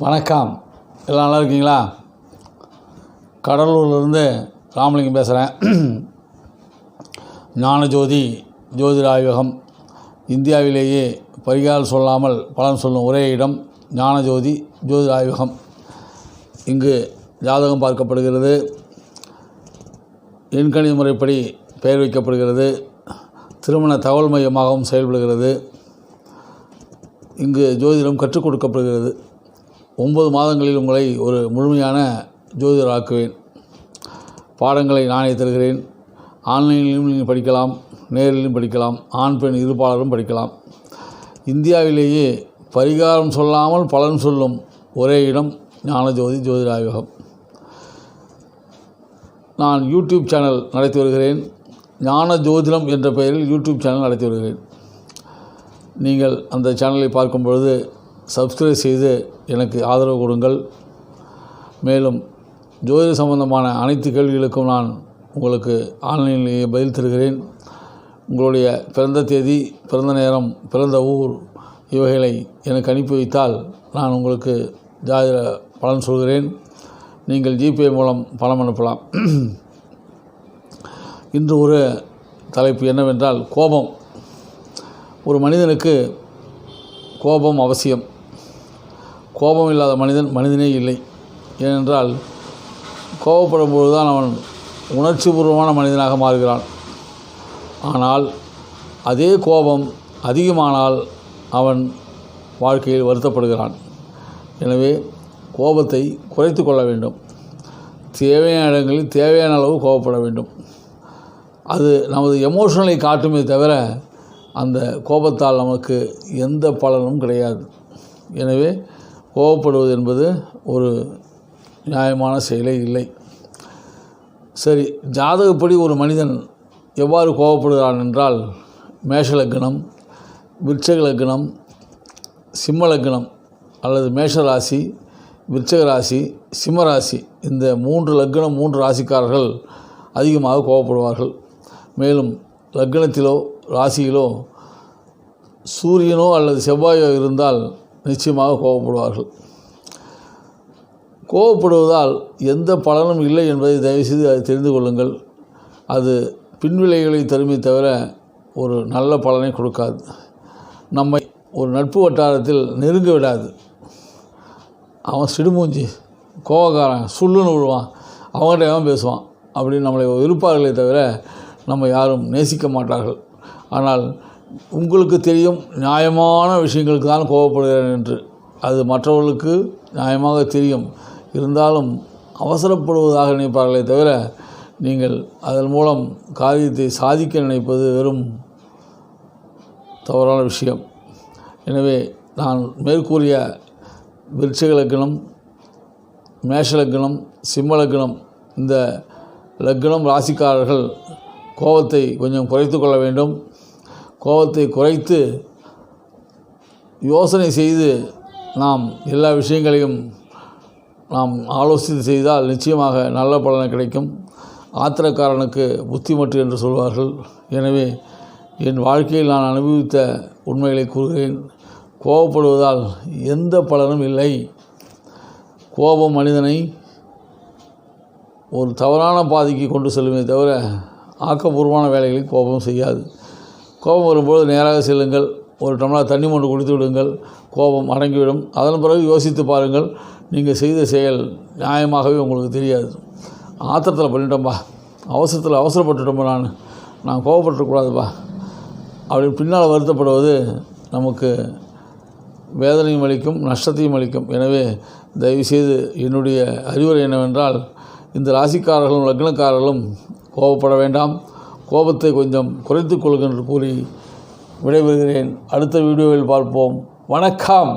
வணக்கம். எல்லாம் நல்லா இருக்கீங்களா? கடலூர்லேருந்து ராமலிங்கம் பேசுகிறேன் ஞானஜோதி ஜோதிட ஆய்வகம் இந்தியாவிலேயே பரிகாரம் சொல்லாமல் பலன் சொல்லும் ஒரே இடம் ஞானஜோதி ஜோதிட ஆய்வகம் இங்கு ஜாதகம் பார்க்கப்படுகிறது. எண்கணித முறைப்படி பெயர் வைக்கப்படுகிறது. திருமண தகவல் மையமாகவும் செயல்படுகிறது. இங்கு ஜோதிடம் கற்றுக் கொடுக்கப்படுகிறது. ஒன்பது மாதங்களில் உங்களை ஒரு முழுமையான ஜோதிடர் ஆக்குவேன் பாடங்களை நானே தருகிறேன். ஆன்லைனிலும் நீங்கள் படிக்கலாம் நேரிலும் படிக்கலாம் ஆண் பெண் இருபாலரும் படிக்கலாம். இந்தியாவிலேயே பரிகாரம் சொல்லாமல் பலன் சொல்லும் ஒரே இடம் ஞானஜோதி ஜோதிட ஆய்வகம் நான் யூடியூப் சேனல் நடத்தி வருகிறேன். ஞான ஜோதிடம் என்ற பெயரில் யூடியூப் சேனல் நடத்தி வருகிறேன். நீங்கள் அந்த சேனலை பார்க்கும் பொழுது சப்ஸ்கிரைப் செய்து எனக்கு ஆதரவு கொடுங்கள். மேலும் ஜோதிட சம்பந்தமான அனைத்து கேள்விகளுக்கும் நான் உங்களுக்கு ஆன்லைனிலேயே பதில் தருகிறேன். உங்களுடைய பிறந்த தேதி பிறந்த நேரம் பிறந்த ஊர் இவைகளை எனக்கு அனுப்பி வைத்தால் நான் உங்களுக்கு ஜாதிர பலன் சொல்கிறேன். நீங்கள் ஜிபே மூலம் பணம் அனுப்பலாம். இன்று ஒரு தலைப்பு என்னவென்றால் கோபம். ஒரு மனிதனுக்கு கோபம் அவசியம். கோபம் இல்லாத மனிதன் மனிதனே இல்லை. ஏனென்றால் கோபப்படும் போது தான் அவன் உணர்ச்சிபூர்வமான மனிதனாக மாறுகிறான். ஆனால் அதே கோபம் அதிகமானால் அவன் வாழ்க்கையில் வருத்தப்படுகிறான். எனவே கோபத்தை குறைத்து கொள்ள வேண்டும். தேவையான இடங்களில் தேவையான அளவு கோபப்பட வேண்டும். அது நமது எமோஷனலை காட்டுமே தவிர அந்த கோபத்தால் நமக்கு எந்த பலனும் கிடையாது. எனவே கோபப்படுவது என்பது ஒரு நியாயமான செயலே இல்லை. சரி ஜாதகப்படி ஒரு மனிதன் எவ்வாறு கோபப்படுகிறான் என்றால் மேஷ லக்னம் விருச்சக லக்னம் சிம்ம லக்னம் அல்லது மேஷ ராசி விருச்சக ராசி சிம்மராசி இந்த மூன்று லக்னம் மூன்று ராசிக்காரர்கள் அதிகமாக கோபப்படுவார்கள் மேலும் லக்னத்திலோ ராசியிலோ சூரியனோ அல்லது செவ்வாயோ இருந்தால் நிச்சயமாக கோபப்படுவார்கள். கோபப்படுவதால் எந்த பலனும் இல்லை என்பதை தயவுசெய்து அதை தெரிந்து கொள்ளுங்கள். அது பின்விளைகளை தருமே தவிர ஒரு நல்ல பலனை கொடுக்காது. நம்மை ஒரு நட்பு வட்டாரத்தில் நெருங்க விடாது. அவன் சிடுமூஞ்சி கோவக்காரன் சுள்ளுன்னு விழுவான் அவங்ககிட்ட அவன் பேசுவான்? அப்படின்னு நம்மளை இருப்பார்களே தவிர நம்ம யாரும் நேசிக்க மாட்டார்கள். ஆனால் உங்களுக்கு தெரியும் நியாயமான விஷயங்களுக்கு தான் கோபப்படுகிறேன் என்று. அது மற்றவர்களுக்கு நியாயமாக தெரியும். இருந்தாலும் அவசரப்படுவதாக நினைப்பார்களே தவிர நீங்கள் அதன் மூலம் காரியத்தை சாதிக்க நினைப்பது வெறும் தவறான விஷயம். எனவே நான் மேற்கூறிய விருட்சக லக்னம் மேஷ லக்னம் சிம்ம லக்னம் இந்த லக்னம் ராசிக்காரர்கள் கோபத்தை கொஞ்சம் குறைத்து கொள்ள வேண்டும். கோபத்தை குறைத்து யோசனை செய்து நாம் எல்லா விஷயங்களையும் நாம் ஆலோசித்து செய்தால் நிச்சயமாக நல்ல பலன் கிடைக்கும். ஆத்திரக்காரனுக்கு புத்திமட்டு என்று சொல்வார்கள். எனவே என் வாழ்க்கையில் நான் அனுபவித்த உண்மைகளை கூறுகிறேன். கோபப்படுவதால் எந்த பலனும் இல்லை. கோபம் மனிதனை ஒரு தவறான பாதைக்கு கொண்டு செல்லுமே தவிர ஆக்கப்பூர்வமான வேலைகளை கோபம் செய்யாது. கோபம் வரும்போது நேராக செல்லுங்கள். ஒரு டம்ளர் தண்ணி மூன்று குடித்து விடுங்கள். கோபம் அடங்கிவிடும். அதன் பிறகு யோசித்து பாருங்கள். நீங்கள் செய்த செயல் நியாயமாகவே உங்களுக்கு தெரியாது. ஆத்திரத்தில் பண்ணிட்டோம்பா அவசரத்தில் அவசரப்பட்டுட்டோம்பா நான். நான் கோபப்பட்டுக்கூடாதுப்பா அப்படின்னு பின்னால் வருத்தப்படுவது நமக்கு வேதனையும் அளிக்கும் நஷ்டத்தையும் அளிக்கும். எனவே தயவுசெய்து என்னுடைய அறிவுரை என்னவென்றால் இந்த ராசிக்காரர்களும் லக்னக்காரர்களும் கோபப்பட வேண்டாம். கோபத்தை கொஞ்சம் குறைத்து கொள்கின்ற என்று கூறி விடைபெறுகிறேன். அடுத்த வீடியோவில் பார்ப்போம். வணக்கம்.